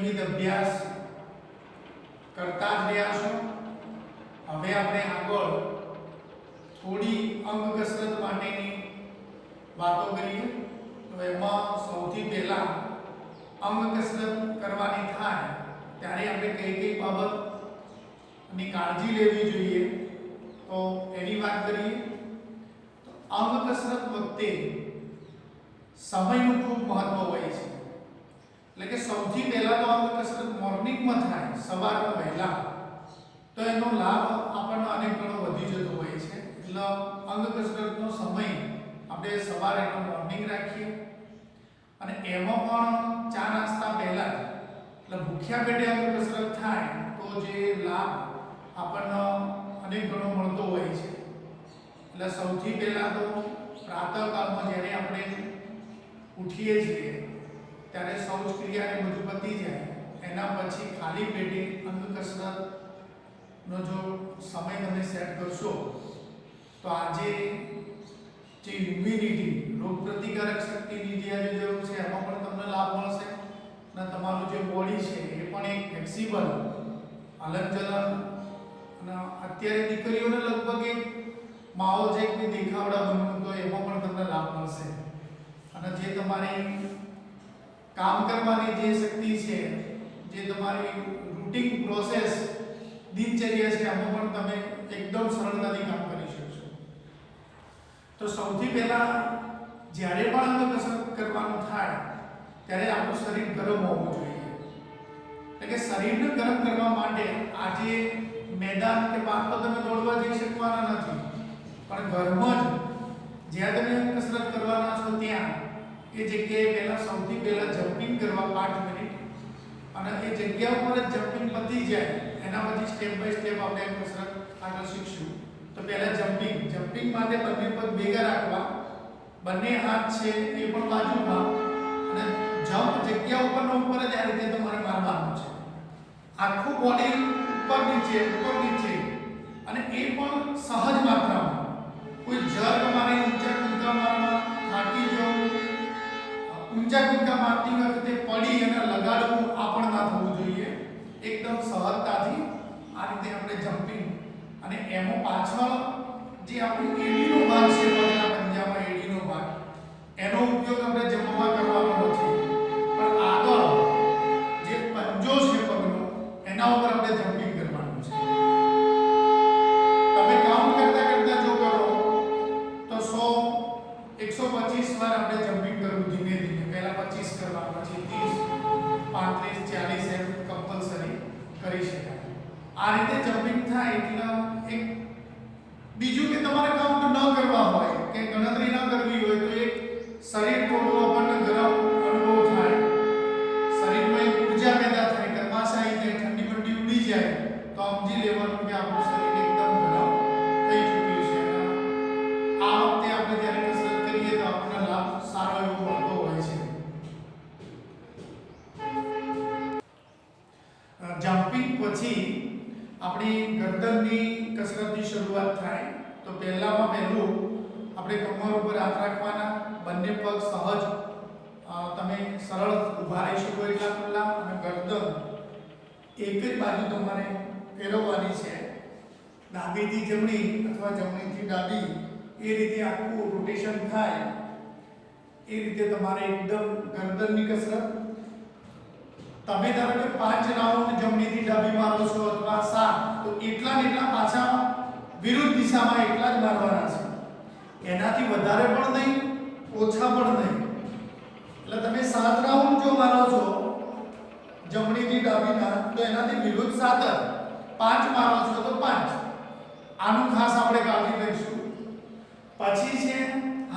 નિયમિત અભ્યાસ કરતા જ રહ્યા છો. હવે આપણે આગળ થોડી અંગ કસરત માટેની વાતો કરીએ. તો એમાં સૌથી પહેલા અંગ કસરત કરવાની થાય ત્યારે આપણે કઈ કઈ બાબતની કાળજી લેવી જોઈએ તો એની વાત કરીએ. તો અંગ કસરત વખતે સમયનું ખૂબ મહત્વ હોય છે. એટલે કે સૌથી પહેલા તો આપણે કસરત મોર્નિંગમાં થાય, સવારમાં વહેલા. તો એનો લાભ આપણને અનેક ગણો વધી જતો હોય છે. એટલે અંગ કસરતનો સમય આપણે સવારે એનો મોર્નિંગ રાખીએ. અને એમાં પણ ચા નાસ્તા પહેલા એટલે ભૂખ્યા પેટે અંગ કસરત થાય, તો જે લાભ આપણને અનેક ગણો મળતો હોય છે. એટલે સૌથી પહેલા તો પ્રાતઃકાળમાં જ્યારે આપણે ઉઠીએ છીએ ત્યારે શૌચ ક્રિયાને બધું પતી જાય. એના પછી ખાલી પેટે અંગ કસરતનો જો સમય તમે સેટ કરશો, તો આજે જે ઇમ્યુનિટી રોગ પ્રતિકારક શક્તિની જે આજે જરૂર છે, એમાં પણ તમને લાભ મળશે. અને તમારું જે બોડી છે, એ પણ એક ફ્લેક્સિબલ હલનચલન, અને અત્યારે દીકરીઓને લગભગ એક માહોલ છે કે દેખાવડા બનવું તો એમાં પણ તમને લાભ મળશે. અને જે તમારી કામ કરવાની જે શક્તિ છે, જે તમારી રૂટીન પ્રોસેસ દિનચર્યા છે એમાં પણ તમે એકદમ સરળતાથી કામ કરી શકશો. તો સૌથી પહેલા જ્યારે પણ અંગ કસરત કરવાનું થાય, ત્યારે આપણું શરીર ગરમ હોવું જોઈએ. એટલે કે શરીરને ગરમ કરવા માટે આજે મેદાન કે પાક તો તમે દોડવા જઈ શકવાના નથી, પણ ઘરમાં જ જ્યાં તમે કસરત કરવાના છો ત્યાં એ જગ્યાએ પહેલા સૌથી પહેલા જમ્પિંગ કરવા પાંચ મિનિટ અને એ જગ્યા ઉપર જ જમ્પિંગ પતી જાય, એના પછી સ્ટેપ બાય સ્ટેપ આપણે કસરત આગળ શીખશું. તો પહેલા જમ્પિંગ જમ્પિંગ માટે બંને પગ ભેગા રાખવા. બંને હાથ છે એ પણ બાજુમાં. અને જમ્પ જગ્યા ઉપરનો ઉપર જ આ રીતે તમારે મારવાનું છે. આખું બોડી ઉપર નીચે ઉપર નીચે. અને એ પણ સહજ માત્રામાં. કોઈ જર મારી ઊંચા કૂદકા મારવા થાકી જવું ઊંચા કૂદકા મારતી વખતે પડી અને લગાડવું આ પણ ના થવું જોઈએ. એકદમ સહજતાથી આ રીતે આપણે જમ્પિંગ અને એમાં પાછળ જે આપણું એડીનો ભાગ છે રીતે જમ્પિંગ થાય એટલે એક બીજું કે તમારે કાઉન્ટ ન કરવા હોય, કે ગણતરી ન કરવી આપણી ગરદનની કસરતની શરૂઆત થાય, તો પહેલામાં પહેલું આપણે કમર ઉપર હાથ રાખવાના, બંને પગ સહજ તમે સરળ ઊભા રહી શકો એટલા ખુલ્લા અને ગરદન એક જ બાજુ તમારે ફેરવવાની છે. ડાબીથી જમણી અથવા જમણીથી ડાબી, એ રીતે આખું રોટેશન થાય. એ રીતે તમારે એકદમ ગરદનની કસરત. તમે ધારો કે પાંચ રાઉન્ડ જમણીથી ડાબી મારો છો અથવા સાત તો એટલા ને એટલા પાછા વિરુદ્ધ દિશામાં એટલા જ મારવાના છે. એનાથી વધારે પણ નહીં, ઓછા પણ નહીં. એટલે તમે સાત રાઉન્ડ જો મારો છો જમણીથી ડાબીના તો એનાથી વિરુદ્ધ સાત પાંચ મારો છો તો પાંચ. આનું ખાસ આપણે કાળજી લઈશું. પછી છે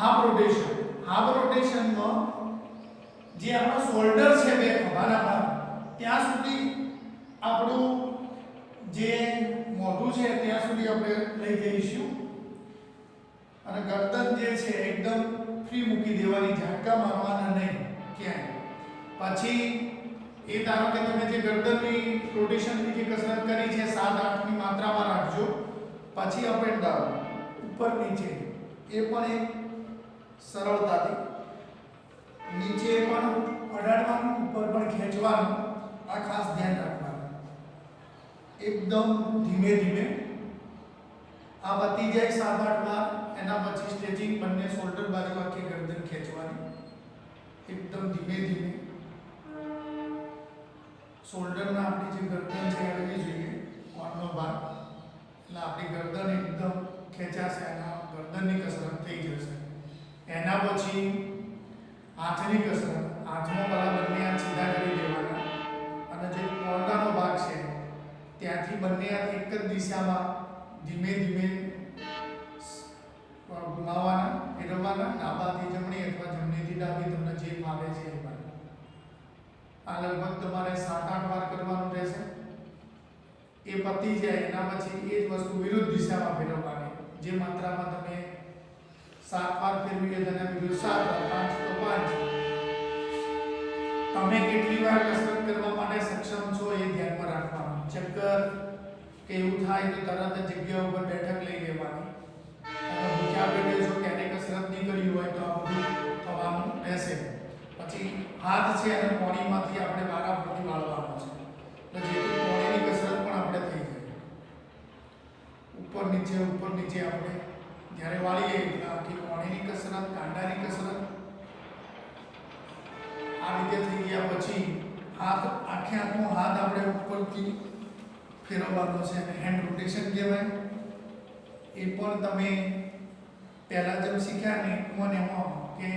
હાફ રોટેશન. હાફ રોટેશનમાં જે આપણો શોલ્ડર છે બે ખભાના ભાગ, ત્યાં સુધી આપણું જે મોઢું છે, ત્યાં સુધી આપણે લઈ જઈશું. અને ગરદન જે છે, એકદમ ફ્રી મૂકી દેવાની, ઝાટકા મારવાના નહીં, ક્યાંય. પછી એ ધારો કે તમે જે ગરદનની રોટેશનની જે કસરત કરી છે, સાત, આઠની માત્રામાં રાખજો. પછી અપ એન્ડ ડાઉન ઉપર, નીચે. એ પણ એક સરળતાથી. નીચે પણ અડાડવાનું, ઉપર પણ ખેંચવાનું. આ ખાસ ધ્યાન રાખવાનું એકદમ ધીમે ધીમે આ પતી જાય સાત આઠ વાર એના પછી સ્ટેચિંગ બંને શોલ્ડર બાજુ આખી ગરદન ખેંચવાની. એકદમ ધીમે ધીમે. શોલ્ડરના આપણી જે ગરદન છે એવી જોઈએ કોણનો ભાગ. એટલે આપણી ગરદન એકદમ ખેંચાશે, એના ગરદનની કસરત થઈ જશે. એના પછી હાથની કસરત. હાથમાં પહેલાં બંને આ સીધા કરી દેવાના. બંને એક જ દિશામાં ધીમે ધીમે ઘુમાવાના ફેરવવાના ડાબાથી જમણી અથવા જમણીથી ડાબી તમને જે ફાવે છે એ બાજુ આ લગભગ તમારે સાત આઠ વાર કરવાનું રહેશે. એ પતી જાય, એના પછી એ જ વસ્તુ વિરુદ્ધ દિશામાં ફેરવવાની. જે માત્રામાં તમે સાત વાર ફેરવીએ તેના વિરુદ્ધ સાત વાર, પાંચ તો પાંચ. તમે કેટલી વાર કસરત કરવા માટે સક્ષમ છો એ ધ્યાનમાં રાખવાનું. ચક્કર કે એવું થાય તો તરત જગ્યા ઉપર બેઠક લઈ લેવાની. અને ભૂખ્યા પેટે જો ક્યારે કસરત નહીં કરી હોય તો આ બધું થવાનું રહેશે. પછી હાથ છે અને પોણીમાંથી આપણે વારાફરતી વાળવાનો છે. એટલે જેથી પોણીની કસરત પણ આપણે થઈ જાય. ઉપર નીચે ઉપર નીચે આપણે જ્યારે વાળીએ એટલે આખી પોણીની કસરત કાંડાની કસરત આ રીતે થઈ ગયા. પછી હાથ, આખે આખો હાથ આપણે ઉપરથી ફેરવવાનો છે અને હેન્ડ રોટેશન કહેવાય. એ પણ તમે પહેલાં જેમ શીખ્યા ને એમાં એમાં કે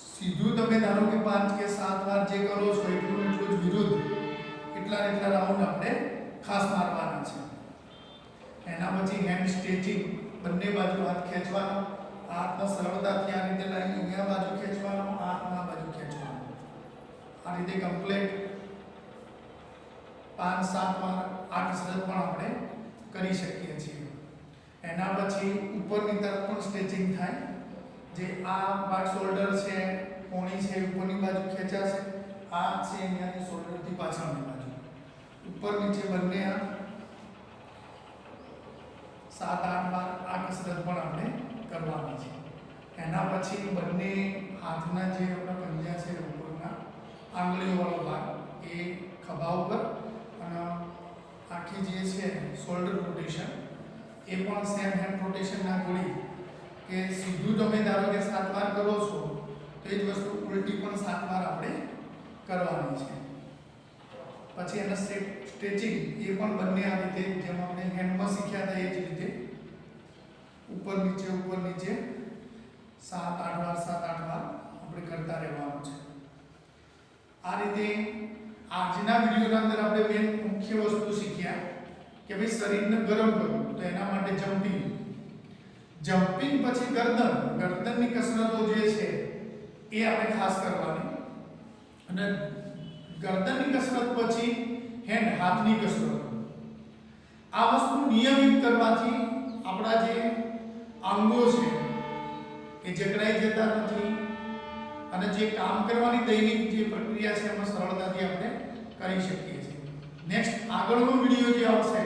સીધું તમે ધારો કે પાંચ કે સાત વાર જે કરો છો, એટલું એટલું જ વિરુદ્ધ એટલા એટલા રાઉન્ડ આપણે ખાસ મારવાના છે. એના પછી હેન્ડ સ્ટ્રેચિંગ બંને બાજુ હાથ ખેંચવાનો, હાથમાં સરળતાથી આ રીતે લાગી, ઉગ્યા બાજુ ખેંચવાનો હાથના બાજુ ખેંચવાનો. આ રીતે કમ્પ્લીટ પાંચ, સાત વાર આ કસરત પણ આપણે કરી શકીએ છીએ. એના પછી ઉપરની તરફ પણ સ્ટ્રેચિંગ થાય. જે આ પાર્ટ શોલ્ડર છે, કોણી છે, ઉપરની બાજુ ખેંચાશે. આ છે અહીંયાથી શોલ્ડરથી પાછળની બાજુ. ઉપર નીચે બંને આ સાત, આઠ બાર આ કસરત પણ આપણે કરવાની છે. એના પછી બંને હાથના જે આપણા પંજા છે, ઉપરના આંગળીઓવાળો ભાગ, એ ખભા ઉપર અને આખી જે છે શોલ્ડર રોટેશન એ પણ સેમ હેન્ડ રોટેશનના ગોળી. કે સીધું તમે ધારો કે સાત વાર કરો છો, તો એ જ વસ્તુ ઉલટી પણ સાત વાર આપણે કરવાની છે. પછી એના સ્ટ્રેચિંગ એ પણ બંને આ રીતે, જેમ આપણે હેન્ડમાં શીખ્યા હતા એ જ રીતે, ઉપર નીચે ઉપર નીચે, સાત, આઠ વાર, સાત, આઠ વાર આપણે કરતા રહેવાનું છે. આ રીતે આજના વિડિયોના અંદર આપણે મેન મુખ્ય વસ્તુ શીખ્યા કે ભાઈ શરીરને ગરમ કરવું, તો એના માટે જમ્પિંગ જમ્પિંગ પછી ગરદન. ગરદનની કસરતો જે છે, એ આપણે ખાસ કરવાની. અને ગરદનની કસરત પછી હેન્ડ હાથની કસરત. આ વસ્તુ નિયમિત કરવાથી આપણા જે અંગો છે, એ જકડાઈ જતા નથી. અને જે કામ કરવાની દૈનિક જે પ્રક્રિયા છે, એમાં સરળતાથી આપણે કરી શકીએ છીએ. નેક્સ્ટ આગળનો વીડિયો જે આવશે,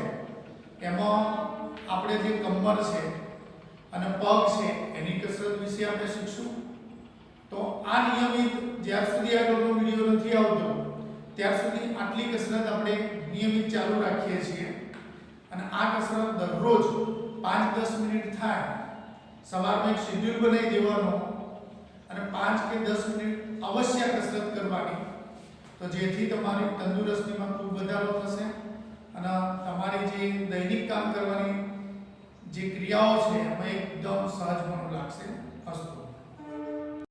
એમાં આપણે જે કમર છે અને પગ છે, એની કસરત વિશે આપણે શીખશું. તો આ નિયમિત જ્યાં સુધી આગળનો વીડિયો નથી આવતો ત્યાં સુધી આટલી કસરત આપણે નિયમિત ચાલુ રાખીએ છીએ. અને આ કસરત દરરોજ પાંચ દસ મિનિટ થાય, સવારમાં એક શેડ્યુલ બનાવી દેવાનો અને પાંચ કે દસ મિનિટ અવશ્ય કસરત કરવાની. તો જેથી તમારી તંદુરસ્તીમાં ખૂબ વધારો થશે અને તમારી જે દૈનિક કામ કરવાની જે ક્રિયાઓ છે, એમાં એકદમ સહજ પણ લાગશે.